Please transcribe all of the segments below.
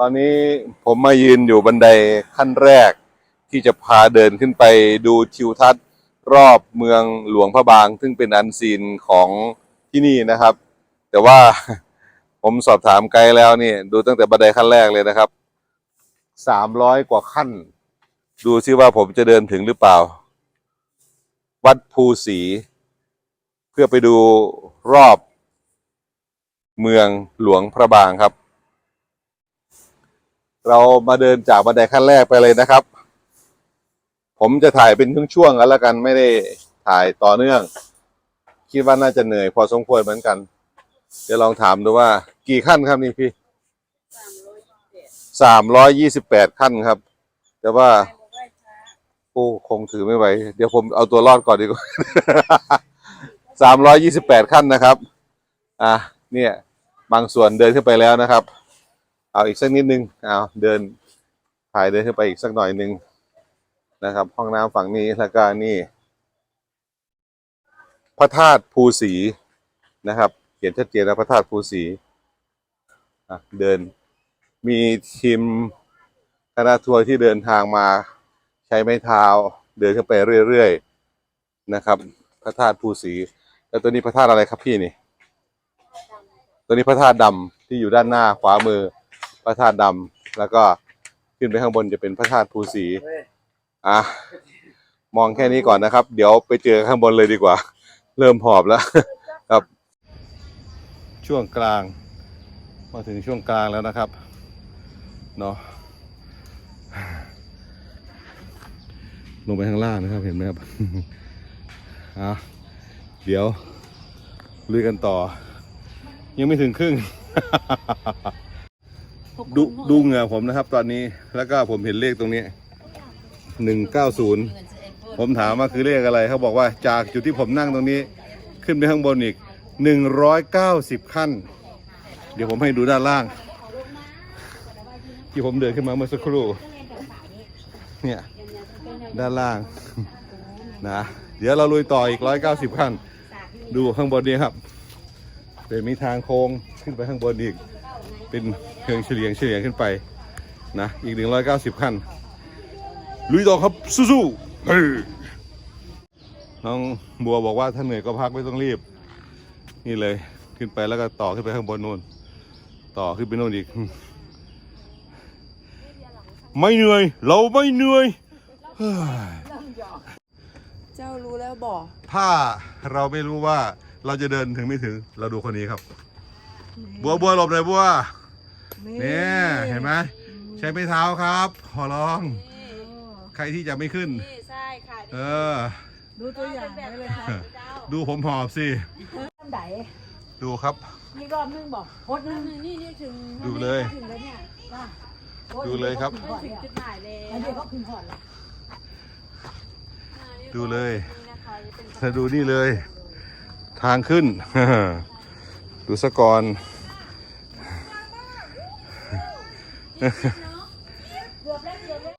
ตอนนี้ผมมายืนอยู่บันไดขั้นแรก ที่จะพาเดินขึ้นไปดูทิวทัศน์รอบเมืองหลวงพระบาง ซึ่งเป็นอันซีนของที่นี่นะครับ แต่ว่าผมสอบถามไกด์แล้วนี่ ดูตั้งแต่บันไดขั้นแรกเลยนะครับสามร้อยกว่าขั้น ดูซิว่าผมจะเดินถึงหรือเปล่า วัดภูศรีเพื่อไปดูรอบเมืองหลวงพระบางครับ เรามาเดินจากบันไดขั้นแรกไปเลยนะครับ ผมจะถ่ายเป็นช่วงๆกันแล้วกันไม่ได้ถ่ายต่อเนื่อง คิดว่าน่าจะเหนื่อยพอสมควรเหมือนกัน เดี๋ยวลองถามดูว่า กี่ขั้นครับนี่พี่สามร้อยยี่สิบแปดขั้นครับ แต่ว่าโอ้คงถือไม่ไหว เดี๋ยวผมเอาตัวรอดก่อนดีกว่าสามร้อยยี่สิบแปดขั้นนะครับ อะเนี่ย บางส่วนเดินขึ้นไปแล้วนะครับ เอาอีกสักนิดนึงเอาเดินถ่ายเดินขึ้นไปอีกสักหน่อยนึงนะครับ ห้องน้ำฝั่งนี้แล้วก็นี่ พระธาตุภูสีนะครับ เขียนชัดเจนนะพระธาตุภูสีเดินมีทีมคณะทัวร์ที่เดินทางมาใช้ไม้เท้าเดินขึ้นไปเรื่อยๆนะครับ พระธาตุภูสีแล้วตัวนี้พระธาตุอะไรครับพี่นี่ ตัวนี้พระธาตุดำที่อยู่ด้านหน้าขวามือ พระธาตุดำแล้วก็ขึ้นไปข้างบนจะเป็นพระธาตุภูสีอะมองแค่นี้ก่อนนะครับ เดี๋ยวไปเจอข้างบนเลยดีกว่า เริ่มหอบแล้วครับ ช่วงกลาง มาถึงช่วงกลางแล้วนะครับเนาะลงไปข้างล่างนะครับเห็นไหมครับอะเดี๋ยวลุยกันต่อ ยังไม่ถึงครึ่ง ดูดูเหงื่อผมนะครับ ตอนนี้แล้วก็ผมเห็นเลขตรงนี้หนึ่งเก้าศูนย์ผมถามว่าคือเลขอะไรเขาบอกว่าจากจุดที่ผมนั่งตรงนี้ ขึ้นไปข้างบนอีกหนึ่งร้อยเก้าสิบขั้น เดี๋ยวผมให้ดูด้านล่าง ที่ผมเดินขึ้นมาเมื่อสักครู่เนี่ยด้านล่างนะเดี๋ยวเราลุยต่ออีกร้อยเก้าสิบขั้น ดูข้างบนนี้ครับเดี๋ยวมีทางโค้งขึ้นไปข้างบนอีกเป็น เชิงเฉลียงเฉลียงขึ้นไปนะอีกหนึ่งร้อยเก้าสิบขั้นลุยต่อครับสู้ๆเฮ้ยน้องบัวบอกว่าถ้าเหนื่อยก็พักไม่ต้องรีบ นี่เลยขึ้นไปแล้วก็ต่อขึ้นไปข้างบนนู่น ต่อขึ้นไปนู่นอีก ไม่เหนื่อย เราไม่เหนื่อยเฮ้ยเจ้ารู้แล้วบอกถ้าเราไม่รู้ว่าเราจะเดินถึงไม่ถึง เราดูคนนี้ครับ บัวบัวหลบหน่อยบัว เนี่ยเห็นไหมใช้ไม้เท้าครับขอร้อง ใครที่จะไม่ขึ้น นี่ใช่ค่ะเออ ดูตัวอย่างได้เลยค่ะเจ้าดูผมหอบสิลำไดดูครับมีรอบนึงบอกโคตรนึงนี่นี่ถึงดูเลย ถึงแล้วเนี่ยจ้าดูเลยครับ ถึงจุดหมายเลยอันนี้เขาขึ้นก่อนละดูเลย นี่นะคะจะเป็น เธอดูนี่เลย ทางขึ้น ดูสะก่อน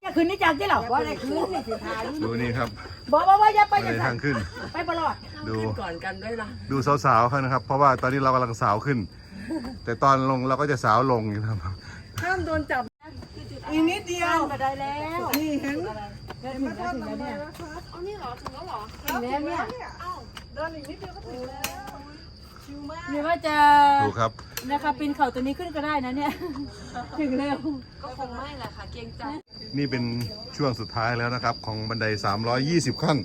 อย่าคืนนี่จังที่หรอว่าอะไรคืนนี่สิทาดูนี่ครับบอกว่าว่าอย่าไปเลอย่ายทางขึ้น ไปตลอดดูก่อนกันด้วยล่ะดูสาวๆเขานะครับ เพราะว่าตอนนี้เรากำลังสาวขึ้น แต่ตอนลงเราก็จะสาวลงอยู่ครับห้ามโดนจับอีกนิดเดียวก็ได้แล้วนี่เห็นเห็นแล้วถึงแล้วเนี่ยเอานี่เหรอถึงแล้วเหรอถึงแล้วเนี่ยเดินอีกนิดเดียวก็ถึงแล้ว หรือว่าจะดูครับ นะคะปีนเขาตัวนี้ขึ้นก็ได้นะเนี่ย ถึงเร็วนี่เป็นช่วงสุดท้ายแล้วนะครับ ของบันได 320 ขั้น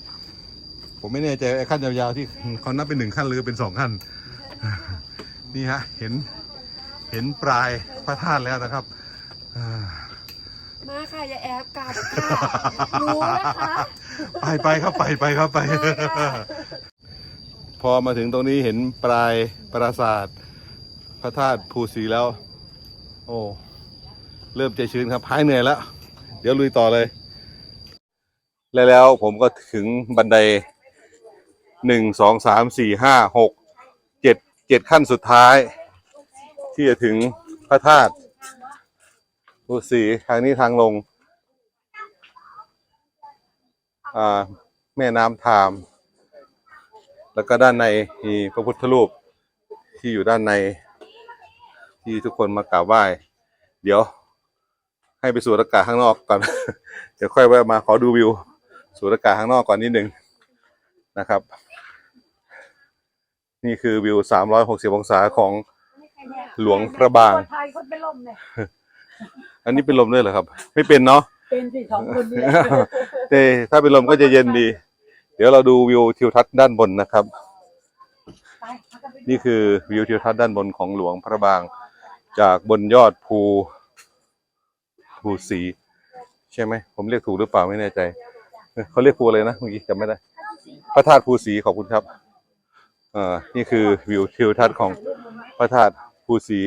ผมไม่แน่ใจไอ้ขั้นยาวๆที่เขานับเป็นหนึ่งขั้นหรือเป็นสองขั้น นี่ฮะ เห็น เห็นปลายพระธาตุแล้วนะครับอ่ามาค่ะ อย่าแอบกลับค่ะรู้นะคะ ไปไปครับไปไปครับไป พอมาถึงตรงนี้เห็นปลายปราสาทพระธาตุภูสีแล้ว โอ้เริ่มใจชื้นครับหายเหนื่อยแล้ว เดี๋ยวลุยต่อเลย และแล้วผมก็ถึงบันไดหนึ่งสองสามสี่ห้าหกเจ็ดเจ็ดขั้นสุดท้าย ที่จะถึงพระธาตุภูสีทางนี้ทางลง อ่า แม่น้ำทาม แล้วก็ด้านในมีพระพุทธรูปที่อยู่ด้านใน ที่ทุกคนมากราบไหว้ เดี๋ยว ให้ไปสูดอากาศข้างนอกก่อน เดี๋ยวค่อยแวะมาขอดูวิว สูดอากาศข้างนอกก่อนนิดนึงนะครับ นี่คือวิว 360 องศาของหลวงพระบาง ไทยคนเป็นลมเนี่ยอันนี้เป็นลมด้วยเหรอครับ ไม่เป็นเนาะเป็นสิสองคนนี่เต้ถ้าเป็นลมก็จะเย็นดี เดี๋ยวเราดูวิวทิวทัศน์ด้านบนนะครับไปเอากันไปดูนี่คือวิวทิวทัศน์ด้านบนของหลวงพระบาง จากบนยอดภูภูสีใช่ไหมผมเรียกถูกหรือเปล่าไม่แน่ใจเอ้ยเขาเรียกภูอะไรนะเมื่อกี้จำไม่ได้ พระธาตุภูสีขอบคุณครับเอ่อนี่คือวิวทิวทัศน์ของพระธาตุภูสี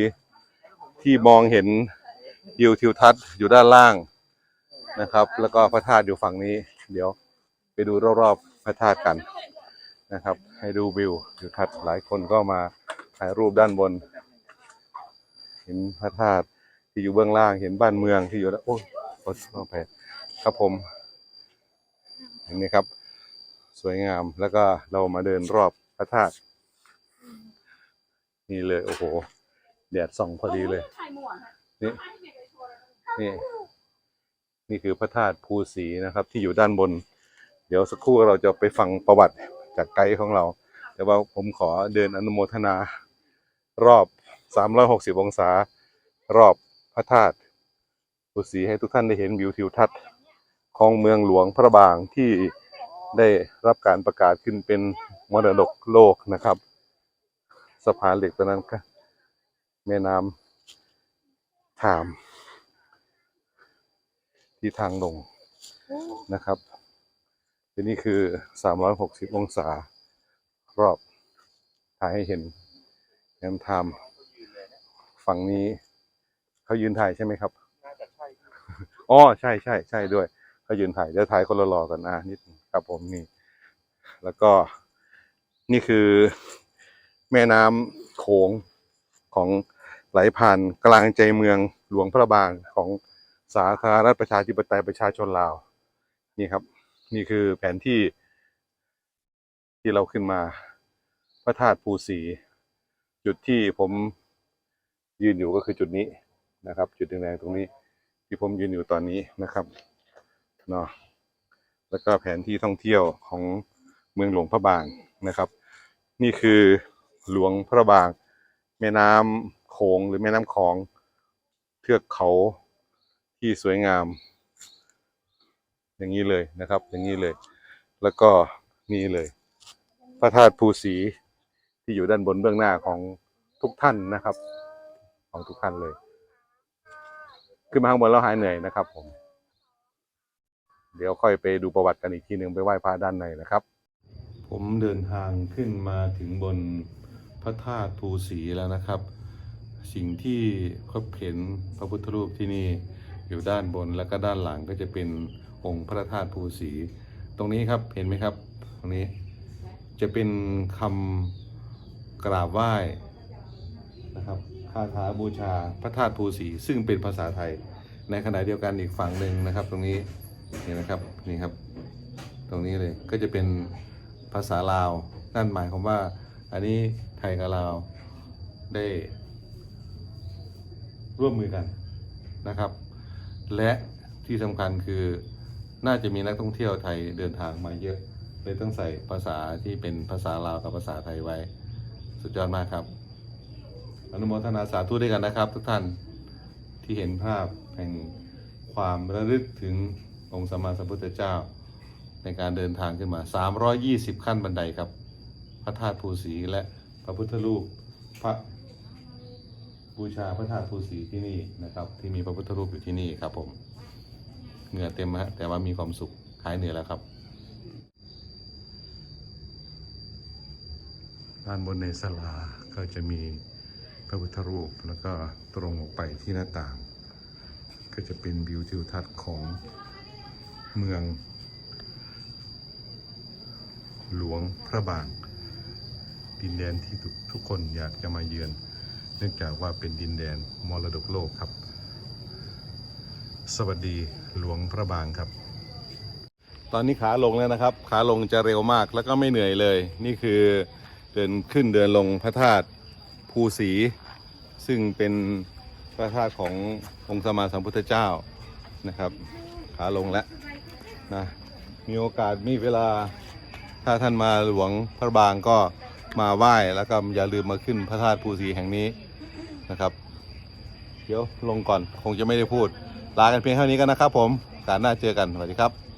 ที่มองเห็นวิวทิวทัศน์อยู่ด้านล่างนะครับ แล้วก็พระธาตุอยู่ฝั่งนี้ เดี๋ยวไปดูรอบๆ พระธาตุกันนะครับ ให้ดูวิวทิวทัศน์หลายคนก็มาถ่ายรูปด้านบน เห็นพระธาตุที่อยู่เบื้องล่างเห็นบ้านเมืองที่อยู่ด้านโอ้ยขอโทษไปครับผมเห็นไหมครับ สวยงามแล้วก็เรามาเดินรอบพระธาตุนี่เลย โอ้โหแดดส่องพอดีเลยนี่นี่นี่คือพระธาตุภูสีนะครับ ที่อยู่ด้านบน เดี๋ยวสักครู่เราจะไปฟังประวัติจากไกด์ของเรา แต่ว่าผมขอเดินอนุโมทนา รอบ 360 องศา รอบพระธาตุภูสีให้ทุกท่านได้เห็นวิวทิวทัศน์ของเมืองหลวงพระบางที่ได้รับการประกาศขึ้นเป็นมรดกโลกนะครับสะพานเหล็กตัวนั้นก็แม่น้ำถาม ที่ทางลงนะครับ ทีนี้คือ 360 องศารอบถ่ายให้เห็นแนมไทม์ฝั่งนี้เขายืนถ่ายใช่ไหมครับน่าจะใช่อ๋อใช่ใช่ใช่ด้วยเขายืนถ่ายเดี๋ยวถ่ายคนละรอกันอะนิดนึงครับผมนี่ แล้วก็นี่คือแม่น้ำโขงของไหลผ่านกลางใจเมืองหลวงพระบางของสาธารณรัฐประชาธิปไตยประชาชนลาว นี่ครับ นี่คือแผนที่ที่เราขึ้นมา พระธาตุภูสีจุดที่ผมยืนอยู่ก็คือจุดนี้นะครับ จุดแดงๆตรงนี้ ที่ผมยืนอยู่ตอนนี้นะครับเนาะแล้วก็แผนที่ท่องเที่ยวของเมืองหลวงพระบางนะครับ นี่คือหลวงพระบาง แม่น้ำโขงหรือแม่น้ำคลอง เทือกเขาที่สวยงาม อย่างนี้เลยนะครับ อย่างนี้เลย แล้วก็นี่เลย พระธาตุภูสีที่อยู่ด้านบนเบื้องหน้าของทุกท่านนะครับ ของทุกท่านเลย ขึ้นมาข้างบนแล้วหายเหนื่อยนะครับ ผม เดี๋ยวค่อยไปดูประวัติกันอีกทีหนึ่งไปไหว้พระด้านในนะครับ ผมเดินทางขึ้นมาถึงบนพระธาตุภูสีแล้วนะครับ สิ่งที่พบเห็นพระพุทธรูปที่นี่อยู่ด้านบนแล้วก็ด้านหลังก็จะเป็น องค์พระธาตุภูสี ตรงนี้ครับเห็นไหมครับ ตรงนี้จะเป็นคำกราบไหว้นะครับคาถาบูชาพระธาตุภูสี ซึ่งเป็นภาษาไทย ในขณะเดียวกันอีกฝั่งหนึ่งนะครับ ตรงนี้นี่นะครับนี่ครับ ตรงนี้เลยก็จะเป็นภาษาลาวนั่นหมายความว่า อันนี้ไทยกับลาวได้ร่วมมือกันนะครับ และที่สำคัญคือ น่าจะมีนักท่องเที่ยวไทยเดินทางมาเยอะเลยต้องใส่ภาษาที่เป็นภาษาลาวกับภาษาไทยไว้ สุดยอดมากครับ อนุโมทนาสาธุด้วยกันนะครับ ทุกท่านที่เห็นภาพแห่งความระลึกถึงองค์สมมาสัมพุทธเจ้า ในการเดินทางขึ้นมา 320 ขั้นบันไดครับ พระธาตุภูสีและพระพุทธรูปพระบูชาพระธาตุภูสีที่นี่นะครับ ที่มีพระพุทธรูปอยู่ที่นี่ครับผม เหงื่อเต็มฮะแต่ว่ามีความสุขหายเหนื่อยแล้วครับด้านบนในศาลาก็จะมีพระพุทธรูปแล้วก็ตรงออกไปที่หน้าต่าง ก็จะเป็นวิวทิวทัศน์ของเมือง หลวงพระบาง ดินแดนที่ทุกทุกคนอยากจะมาเยือน เนื่องจากว่าเป็นดินแดนมรดกโลกครับ สวัสดีหลวงพระบางครับ ตอนนี้ขาลงแล้วนะครับ ขาลงจะเร็วมากแล้วก็ไม่เหนื่อยเลย นี่คือเดินขึ้นเดินลงพระธาตุภูสี ซึ่งเป็นพระธาตุขององค์สมมาสัมพุทธเจ้านะครับ ขาลงแล้วนะมีโอกาสมีเวลาถ้าท่านมาหลวงพระบางก็มาไหว้แล้วก็อย่าลืมมาขึ้นพระธาตุภูสีแห่งนี้นะครับ เดี๋ยวลงก่อนคงจะไม่ได้พูด ลากันเพียงเท่านี้กันนะครับผมการหน้าเจอกันสวัสดีครับ